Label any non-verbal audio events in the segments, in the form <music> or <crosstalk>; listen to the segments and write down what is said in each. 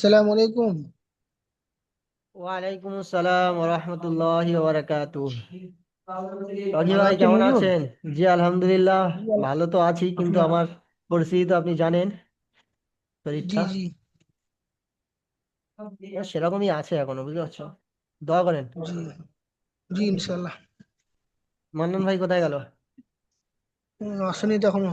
আসসালামু আলাইকুম। ওয়ালাইকুম আসসালাম রকি ভালো ভাই কেমন আছেন? জি আলহামদুলিল্লাহ ভালো তো আছি কিন্তু আপনি আমার পরিস্থিতি তো আপনি জানেন জি শরীরটা জি সেরকমই আছে এখনও বুঝতে পারছ? দোয়া করেন। জি জি ইনশাল্লাহ মান্নান ভাই কোথায় গেল? আসেনি তো এখনও।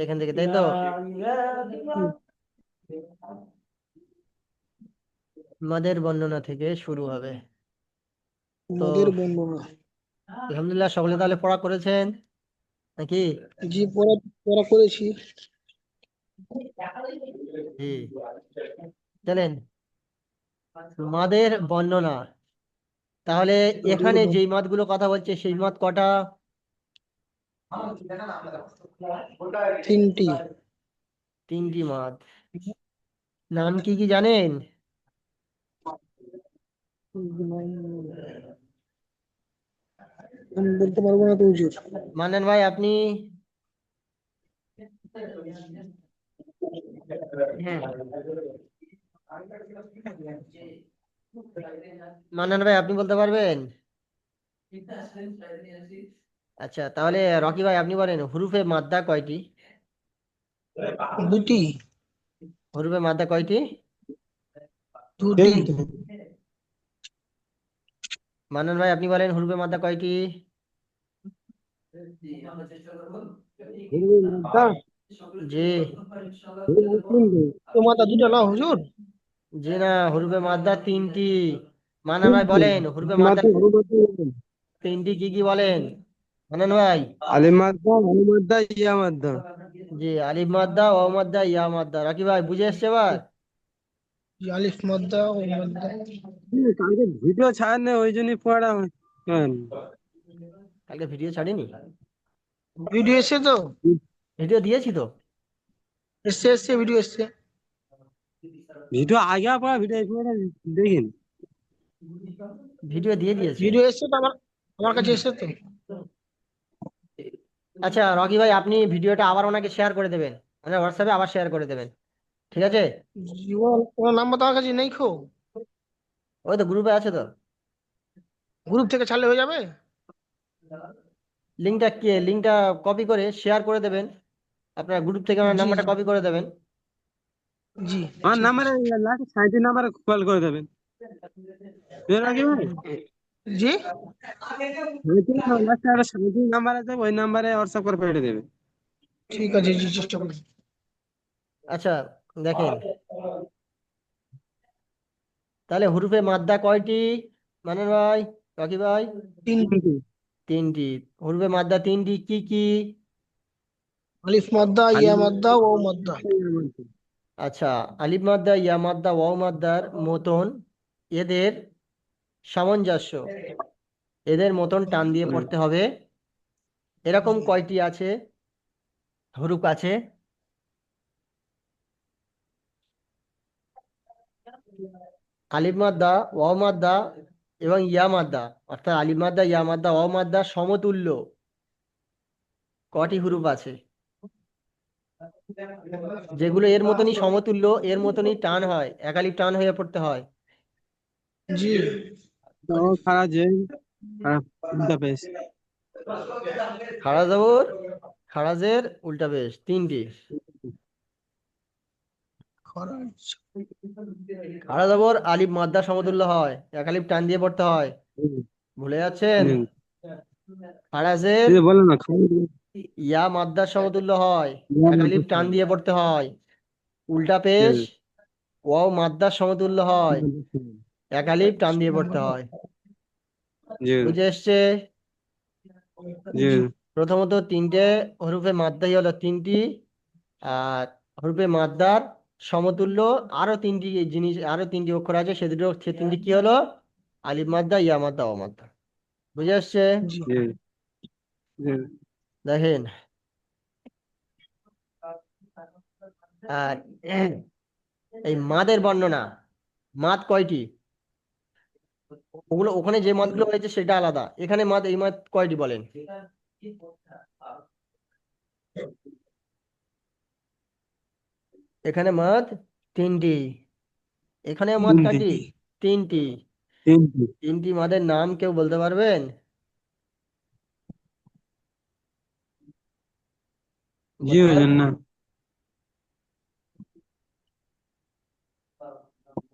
এখান থেকে তাই তো? মাদের বর্ণনা থেকে শুরু হবে। তো আলহামদুলিল্লাহ সকলে তাহলে পড়া করেছেন? নাকি? জি পড়া পড়া করেছি। জি। চলেন মাদের বর্ণনা তাহলে এখানে যেই মাদগুলো কথা বলছে সেই মাদ কটা? তিনটি। তিনটি মাদ। নাম কি কি জানেন? আমি বলতে পারব না তো হুজুর। মান্নান ভাই আপনি? হ্যাঁ। মান্নান ভাই আপনি বলতে পারবেন? আচ্ছা তাহলে রকি ভাই আপনি বলেন হুরুফে মাদ্দা কয়টি? দুটি। হুরুফে মাদ্দা কয়টি? দুটি। মান্নান ভাই আপনি বলেন হুরুফে মাদ্দা কয়টি? জি। তো দুটো না হুজুর? জি না হুরুফে মাদ্দা তিনটি। মান্নান ভাই বলেন হুরুফে মাদ্দা তিনটি কি কি বলেন? মান্নান ভাই। আলিম মাদ্দা আলিম মাদ্দা ইয়া মাদ্দা। জি আলিফ মাদ্দা ও মাদ্দা ইয়া মাদ্দা। রকি ভাই বুঝে এসছে এবার? জি, আলিফ মাদ্দা ও মাদ্দা। কালকে ভিডিও ছাড় না ওই জন্যই পড়া হ্যাঁ কালকে ভিডিও ছাড়িনি? ভিডিও এসছে তো? ভিডিও দিয়েছি তো? এসছে এসছে ভিডিও এসছে। ভিডিও আগে পড়া ভিডিও দেখিন। ভিডিও দিয়ে দিয়েছি। ভিডিও এসছে তো আমার আমার কাছে এসছে তো? আচ্ছা রকি ভাই আপনি ভিডিওটা আবার ওনাকে শেয়ার করে দেবেন। মানে হোয়াটসঅ্যাপে আবার শেয়ার করে দেবেন। ঠিক আছে? জি, নাম্বার তো আমার কাছে নেই খো ওই তো গ্রুপে আছে তো। গ্রুপ থেকে ছাড়লে হয়ে যাবে? লিঙ্কটা কে লিঙ্কটা কপি করে শেয়ার করে দেবেন। আপনার গ্রুপ থেকে আমার জি। নাম্বারটা কপি করে দেবেন। জি। আমার ঠিক নাম্বারে লাস্ট সাঁত্রিশ নাম্বারে কল করে দেবেন। নাকি ভাই? জি? লাস্টে একটা সাঁত্রিশ নাম্বার আছে ওই নাম্বারে হোয়াটসঅ্যাপ করে পাঠিয়ে দেবে। ঠিক আছে জি চেষ্টা করি আচ্ছা দেখেন। তাহলে হুরুফে মাদ্দা কয়টি? মানের ভাই রকি ভাই? তিনটি। তিনটি। হুরুফে মাদ্দা তিনটি কি কি? আলিফ মাদ্দা ইয়া মাদ্দা ও মাদ্দা। আচ্ছা আলিফ মাদ্দা ইয়া মাদ্দা ওয়াও মাদ্দার মতন এদের সামঞ্জস্য। এদের মতন টান দিয়ে পড়তে হবে। এরকম কয়টি আছে? হরুফ আছে। আলিফ মাদ্দা, ওয়াও মাদ্দা এবং ইয়া মাদ্দা। অর্থাৎ আলিফ মাদ্দা, ইয়া মাদ্দা, ওয়াও মাদ্দা সমতুল্য। কটি হুরুপ আছে? যেগুলো এর মতনই সমতুল্য, এর মতনই টান হয়। একালিপ টান হয়ে পড়তে হয়। জি। তো খারাপ যে উল্টা পেশ খাড়া জবর খাড়াজের উল্টা বেশ তিনটি। খাড়া জবর আলিফ মাদ্দা সমতুল্য হয় একালিপ টান দিয়ে পড়তে হয়। ভুলে যাচ্ছেন? খারাজের না ইয়া মাদ্দার সমতুল্য হয় এক মাদ্দার টান দিয়ে পড়তে হয়। উল্টা পেশ ওয়াও মাদ্দার সমতুল্য হয়। একালিপ টান দিয়ে পড়তে হয়। জি। বুঝে এসছে? জি। প্রথমত তিনটে হরফে মাদ্দাই হলো তিনটি আর হরফে মাদ্দার সমতুল্য আরও তিনটি জিনিস আরও তিনটি অক্ষর আছে সে দুটো সে তিনটি কি হলো? আলিফ মাদ্দা ইয়া মাদ্দা ও মাদ্দা। বুঝে আসছে দেখেন। আর এই মাদের বর্ণনা মাদ কয়টি? ওগুলো ওখানে যে মাদগুলো হয়েছে সেটা আলাদা। এখানে মাদ এই মাদ কয়টি বলেন? এখানে মাদ তিনটি। এখানে মাদ। কাটি তিনটি। তিনটি। মাদের নাম কেউ বলতে পারবেন? জি না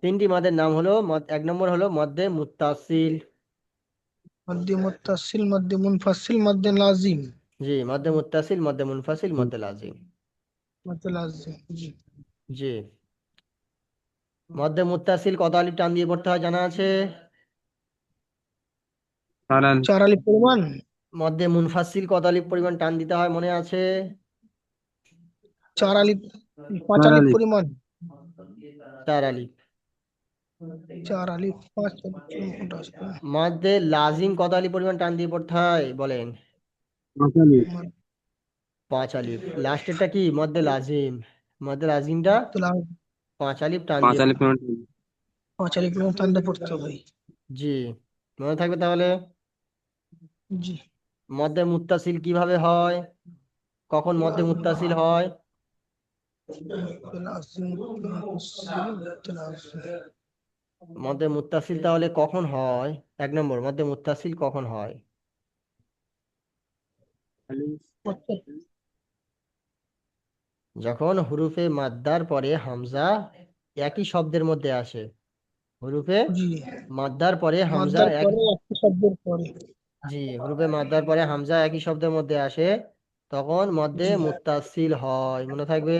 তিনটি মাদের নাম হলো এক নম্বর হলো মধ্যে মুত্তাসিল। মধ্যে মুত্তাসিল মধ্যে মুনফাসিল মধ্যে লাজিম। জি মধ্যে মুত্তাসিল মধ্যে মুনফাসিল মধ্যে লাজিম। মধ্যে লাজিম জি। জি। মধ্যে মুত্তাসিল কত আলিফ টান দিয়ে পড়তে হয় জানা আছে? চার আলিফ পরিমাণ? মধ্যে মুনফাসিল কত আলিফ পরিমাণ টান দিতে হয় মনে আছে? চার আলিফ পাঁচ আলিফ। পরিমাণ। চার আলিফ। চার আলিফ পাঁচ মধ্যে লাজিম কত আলিফ পরিমাণ টান দিয়ে পড়তে হয় বলেন? পাঁচ আলিফ লাস্টেরটা কি? মধ্যে লাজিম। মধ্যে লাজিমটা পাঁচ আলিফ টান পাঁচ আলিফ পাঁচ আলিফ পড়তে হবে। জি। মনে থাকবে তাহলে? জি। মধ্যে মুত্তাসিল কীভাবে হয়? কখন মধ্যে মুত্তাসিল হয়? মধ্যে মুত্তাসিল তাহলে কখন হয়? এক নম্বর মধ্যে মুত্তাসিল কখন হয়? যখন হুরুফে মাদ্দার পরে হামজা একই শব্দের মধ্যে আসে। হুরুফে জি। মাদ্দার পরে হামজা মাদ্দার এক পরে একটি শব্দের পরে। জি হুরুফে মাদ্দার পরে হামজা একই শব্দের মধ্যে আসে তখন মধ্যে জি। মুত্তাসিল হয়। মনে থাকবে?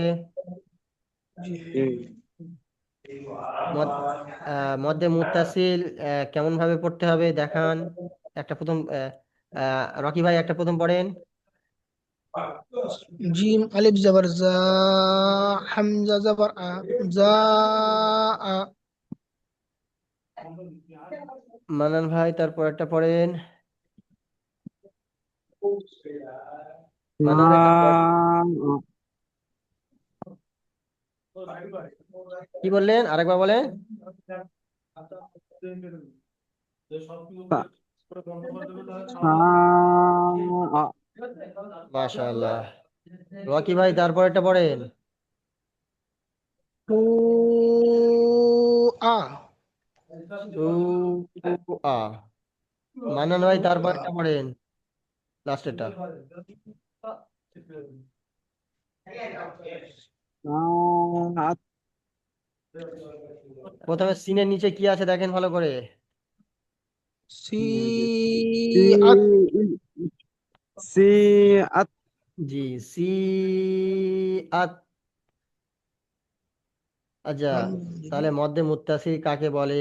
মধ্যে মুত্তাসিল আহ, কেমন ভাবে পড়তে হবে? দেখান। একটা প্রথম আহ, আহ, রকি ভাই একটা প্রথম পড়েন। জিম আলিফ জবর জা হামজা জবর আ জা আ। মানান ভাই তারপর একটা পড়েন। মানান কি বললেন? আরেকবার বলেন। মাশাআল্লাহ। রকি ভাই তারপর একটা পড়েন মানান ভাই তারপর একটা পড়েন। লাস্টেরটা। প্রথমে সিনের নিচে কি আছে দেখেন ভালো করে। সি সি আত জি। সি আত আচ্ছা তাহলে মধ্যে মুত্তাসিল কাকে বলে?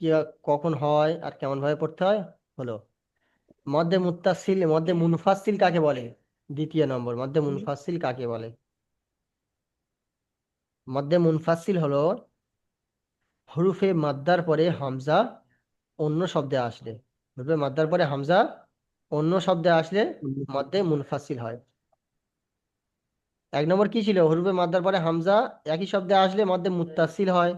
কি কখন হয় আর কেমন ভাবে পড়তে হয়? হলো মধ্যে মুত্তাসিল মধ্যে মুনফাসিল কাকে বলে? দ্বিতীয় নম্বর মধ্যে মুনফাসিল কাকে বলে? মধ্যে মুনফাসিল হলো হরুফে মাদ্দার পরে হামজা অন্য শব্দে আসলে। হরুফে মাদ্দার পরে হামজা অন্য শব্দে আসলে মধ্যে মুনফাসিল হয়। এক নম্বর কি ছিল? হরুফে মাদ্দার পরে হামজা একই শব্দে আসলে মধ্যে মুত্তাসিল হয়।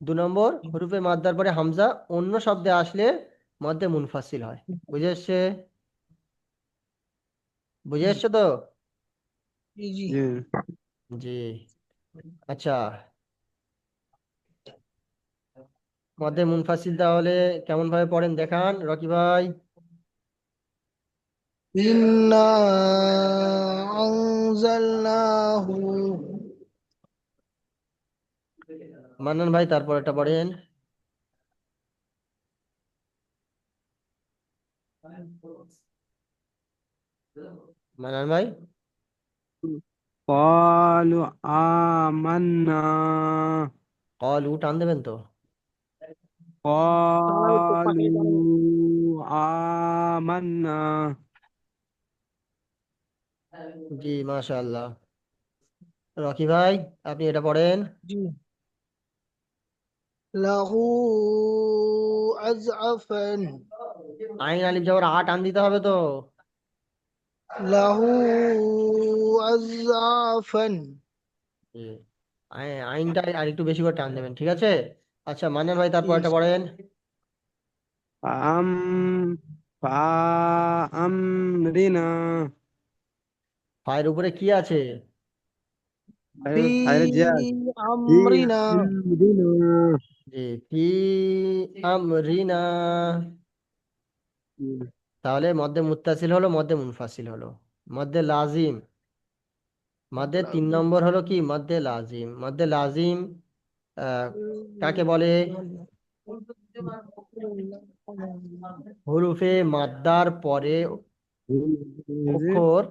দু নম্বর হরুফে মাদ্দার পরে হামজা অন্য শব্দে আসলে মধ্যে মুনফাসিল হয়। বুঝে এসছে? বুঝে এসছে তো? জি জি। জি। জি। আচ্ছা। মধ্যে মুনফাসিল তাহলে কেমন ভাবে পড়েন দেখান রকি ভাই? আনজালনাহু। মান্নান ভাই তারপর একটা পড়েন। মান্নান ভাই? قالوا آمنا কল উ টান দেবেন তো قالوا آمنا জি মাশাআল্লাহ রকি ভাই আপনি এটা পড়েন জি লাহু আজআফান আইন আলিফ জবর আ টান দিতে হবে তো লাহু আজআফান জি আইনটা আর একটু বেশি করে টান দেবেন ঠিক আছে? আচ্ছা মান্নান ভাই তারপর এটা পড়েন ফাম ফামরিনা ফায়ের উপরে কি আছে? ফি আমরিনা আমরিনা জি আমরিনা তাহলে মধ্যে মুত্তাসিল হলো মধ্যে মুনফাসিল হলো। মধ্যে লাজিম। মধ্যে তিন নম্বর হলো কি? মধ্যে লাজিম। মধ্যে লাজিম কাকে বলে? হুরুফে মাদ্দার পরে অক্ষর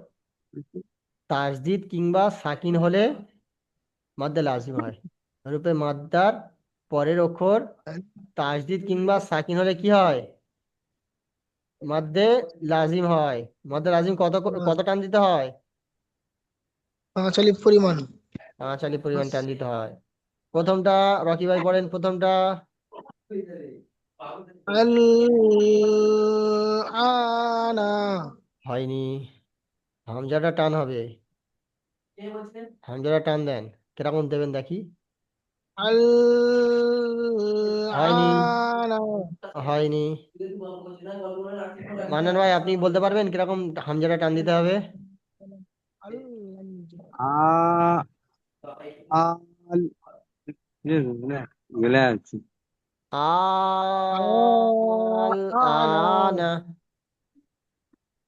তাসদিদ কিংবা সাকিন হলে মাদ্দে লাজিম হয়। হুরুফে মাদ্দার পরের অক্ষর তাসদিদ কিংবা সাকিন হলে কি হয়? মাদ্দে লাজিম হয়। মাদ্দে লাজিম কত কত টান দিতে হয়? পাঁচ আলিফ পরিমাণ। পাঁচ পরিমাণ টান দিতে হয়। প্রথমটা রকি ভাই পড়েন প্রথমটা। আনা। হয়নি। হামজাটা টান হবে। হামজাটা টান দেন। কীরকম দেবেন দেখি। আল হয়নি। আনা হয়নি। মান্নান ভাই, আপনি বলতে পারবেন কীরকম হামজাটা টান দিতে হবে?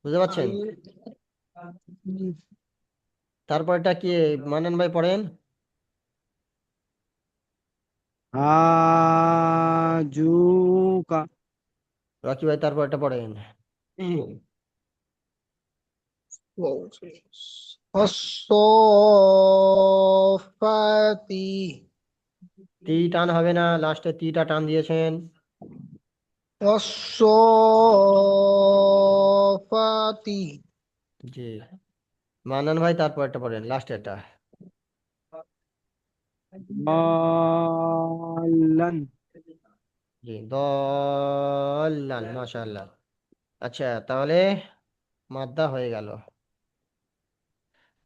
বুঝতে পারছেন। তারপরটা কি মান্নান ভাই পড়েন? আজুকা। রকি ভাই তারপরটা পড়েন অসফাতি তি টান হবে না লাস্টে তিটা টান দিয়েছেন। অসফাতি জি। মান্নান ভাই তারপরটা পড়েন লাস্টেরটা আল্লান জি দল্লান মাশাআল্লাহ। আচ্ছা তাহলে মাদ্দা হয়ে গেল।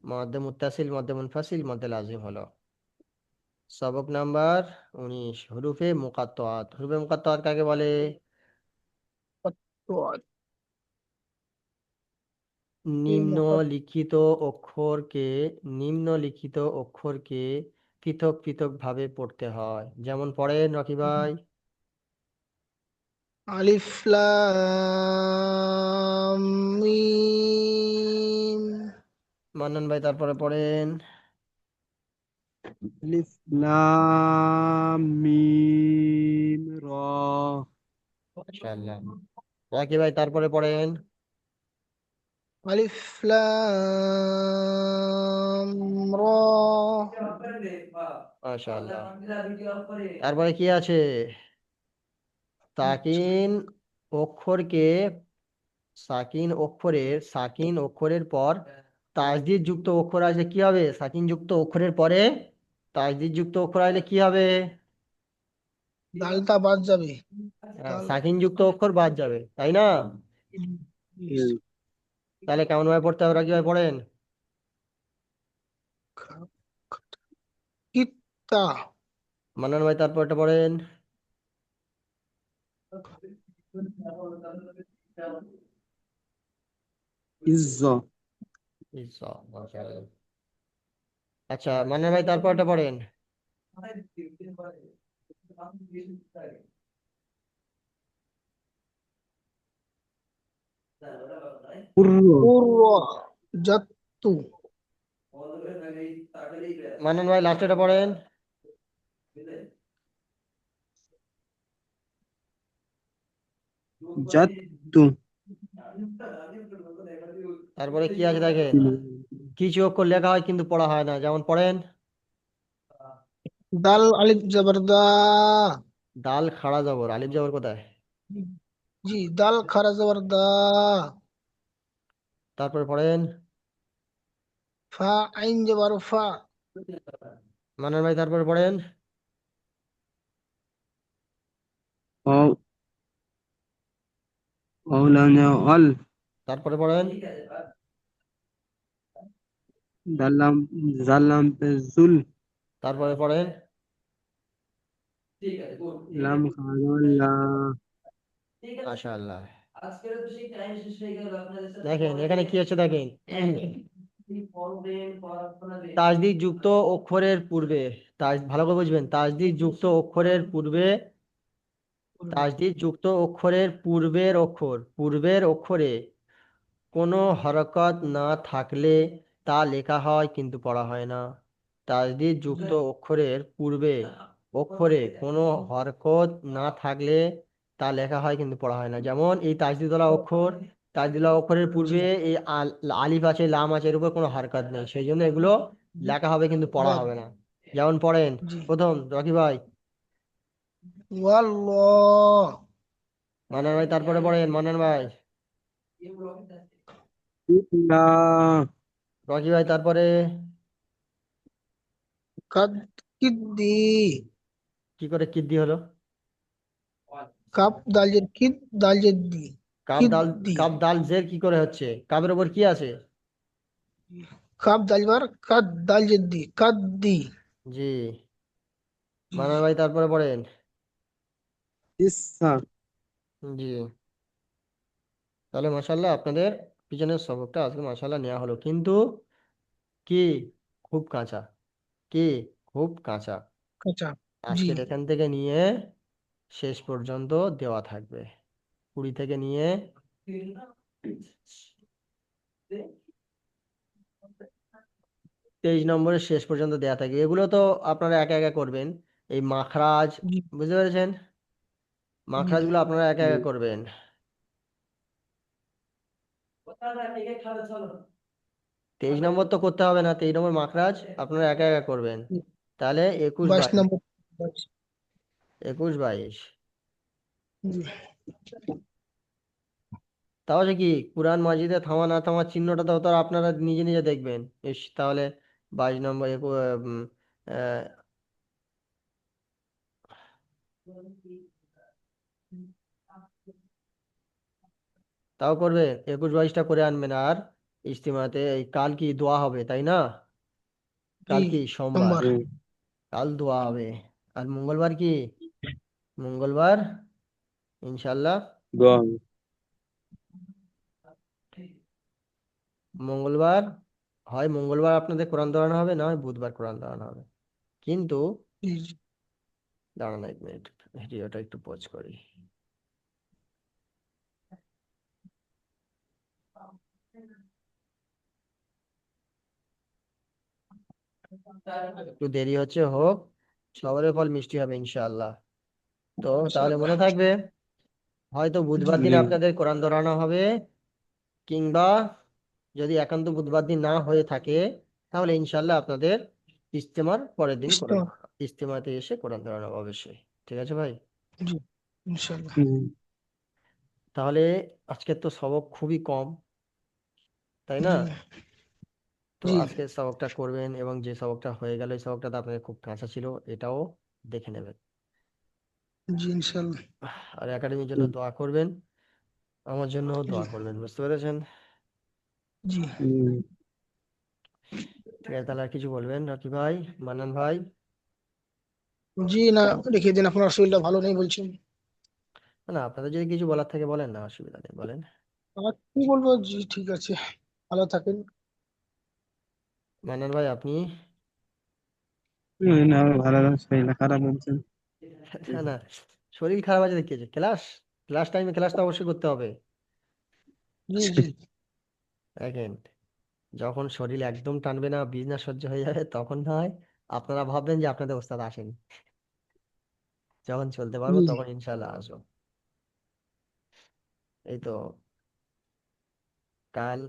মধ্যে মুত্তাসিল মধ্যে মুনফাসিল মধ্যে লাজিম হলো। সবক নাম্বার উনিশ হুরুফে মুকাত্তাত হুরুফে মুকাত্তাত কাকে বলে? নিম্নলিখিত অক্ষরকে নিম্নলিখিত অক্ষরকে পৃথক পৃথক ভাবে পড়তে হয়। যেমন পড়েন রকি ভাই। আলিফ লাম মিম। মান্নান ভাই তারপরে পড়েন। আলিফ লাম মিম র। মাশাআল্লাহ। রকি ভাই তারপরে পড়েন। আলিফ লাম র। মাশাআল্লাহ। তারপরে কি আছে? সাকিন অক্ষরকে সাকিন অক্ষরের সাকিন অক্ষরের পর তাসদিদ যুক্ত অক্ষর আসলে কি হবে? সাকিন যুক্ত অক্ষরের পরে তাসদিদ যুক্ত অক্ষর আসলে কি হবে? দালটা বাদ যাবে। হ্যাঁ, সাকিন যুক্ত অক্ষর বাদ যাবে তাই না? তাহলে কেমন ভাবে পড়তে হবে? ওরা কীভাবে পড়েন। কিত্তা মান্নান ভাই তারপরটা পড়েন। আচ্ছা মান্নান ভাই তারপরটা পড়েন। মান্নান ভাই লাস্টেটা পড়েন তারপরে কি আছে দেখেন কিছু অক্ষর লেখা হয় কিন্তু পড়া হয় না যেমন পড়েন দাল আলিফ জবর দা দাল খাড়া জবর আলিফ জবর কোথায় জি দাল খারা জবর দা তারপরে পড়েন। ফা আইন জবর ফা। মানান ভাই তারপরে পড়েন। লাম অল। তারপরে পড়েন। লাম লাম তারপরে পড়েন। লাম খাজা লা মাশাআল্লাহ। দেখেন এখানে কি আছে দেখেন? তাজদিদ যুক্ত অক্ষরের পূর্বে তাজ ভালো করে বুঝবেন তাজদিদ যুক্ত অক্ষরের পূর্বে তাজদিদ যুক্ত অক্ষরের পূর্বের অক্ষর পূর্বের অক্ষরে কোনো হরকত না থাকলে তা লেখা হয় কিন্তু পড়া হয় না। তাজদিদ যুক্ত অক্ষরের পূর্বে অক্ষরে কোনো হরকত না থাকলে তা লেখা হয় কিন্তু পড়া হয় না। যেমন এই তাজদিদলা অক্ষর তাজদিদওয়ালা অক্ষরের পূর্বে এই আল- আলিফ আছে লাম আছে এর উপর কোনো হরকত নেই। সেই জন্য এগুলো লেখা হবে কিন্তু পড়া হবে না। যেমন পড়েন জি। প্রথম রকি ভাই। ওয়াল্লাহ। মান্নান ভাই তারপরে পড়েন মান্নান ভাই। রকি ভাই তারপরে? কিদ্দি কি করে কিদ্দি হলো? কাপ দাল জের কিদ দাল জের দি কাপ দাল কাপ দাল জের কি করে হচ্ছে? কাপের উপর কি আছে? কাপ দাল বার কাদ দাল জের দি। কাদ্দি জি। মান্নান ভাই তারপরে পড়েন। ইসা জি। তাহলে মাশাল্লাহ আপনাদের পিছনের সবকটা আজকে মাশাল্লাহ নেওয়া হলো। কিন্তু কি? খুব কাঁচা। কি? খুব কাঁচা। কাঁচা। জি। আজকের এখান থেকে নিয়ে শেষ পর্যন্ত দেওয়া থাকবে। কুড়ি থেকে নিয়ে তেইশ নম্বরের শেষ পর্যন্ত দেওয়া থাকবে এগুলো তো আপনারা একা একা করবেন। এই মাখরাজ বুঝতে পেরেছেন? জি মাখরাজগুলো আপনারা একা একা করবেন। তেইশ নম্বর তো করতে হবে না। তেইশ নম্বর মাখরাজ আপনারা একা একা করবেন। তাহলে একুশ নম্বর একুশ বাইশ। তাহলে কি কোরআন মাজিদে থামা না থামা চিহ্নটা তো আপনারা নিজে নিজে দেখবেন। ইস তাহলে বাইশ নম্বর একু তাও করবে একুশ বাইশটা করে আনবেন। আর ইজতিমাতে এই কাল কি দোয়া হবে তাই না? কাল কি? সোমবার। কাল দোয়া হবে। আর মঙ্গলবার কি? মঙ্গলবার ইনশাল্লাহ মঙ্গলবার হয় মঙ্গলবার আপনাদের কোরআন ধরানো হবে না হয় বুধবার কোরআন ধরানো হবে। কিন্তু দাঁড়ান এক মিনিট ভিডিওটা একটু পজ করি। একটু দেরি হচ্ছে হোক সবরের ফল মিষ্টি হবে ইনশাআল্লাহ। তো তাহলে মনে ইনশাআল্লাহ থাকবে হয়তো বুধবার দিন জি আপনাদের কোরআন ধরানো হবে কিংবা যদি একান্ত বুধবার দিন না হয়ে থাকে তাহলে ইনশাল্লাহ আপনাদের ইজতেমার পরের দিন কোরআন ইজতেমাতে এসে কোরআন ধরানো হবে অবশ্যই। ঠিক আছে ভাই? তাহলে আজকের তো সবক খুবই কম তাই না? জি। তো জি। আজকের সবকটা করবেন এবং যে সবকটা হয়ে গেল এই সবকটা তো আপনাদের খুব কাঁচা ছিল এটাও দেখে নেবেন। জি ইনশাআল্লাহ। আর একাডেমির জন্য দোয়া করবেন। আমার জন্য জি। দোয়া করবেন বুঝতে পেরেছেন? জি। ঠিক আছে তাহলে আর কিছু বলবেন? রাকি ভাই মান্নান ভাই? জি না রেখে দিন আপনার শরীরটা ভালো নেই বলছেন। না না আপনাদের যদি কিছু বলার থাকে বলেন না অসুবিধা নেই বলেন। আর কি বলব? জি ঠিক আছে ভালো থাকেন। মান্নান ভাই আপনি? না ভালো না খারাপ বলছেন না না। শরীর খারাপ আছে আছে ক্লাস ক্লাস টাইমে ক্লাস তো অবশ্যই করতে হবে। <laughs> দেখেন যখন শরীর একদম টানবে না বিজনেস সহ্য হয়ে যাবে তখন না হয় আপনারা ভাববেন যে আপনাদের ওস্তাদ আসেনি। যখন চলতে পারব তখন ইনশাল্লাহ আসব। এই তো কাল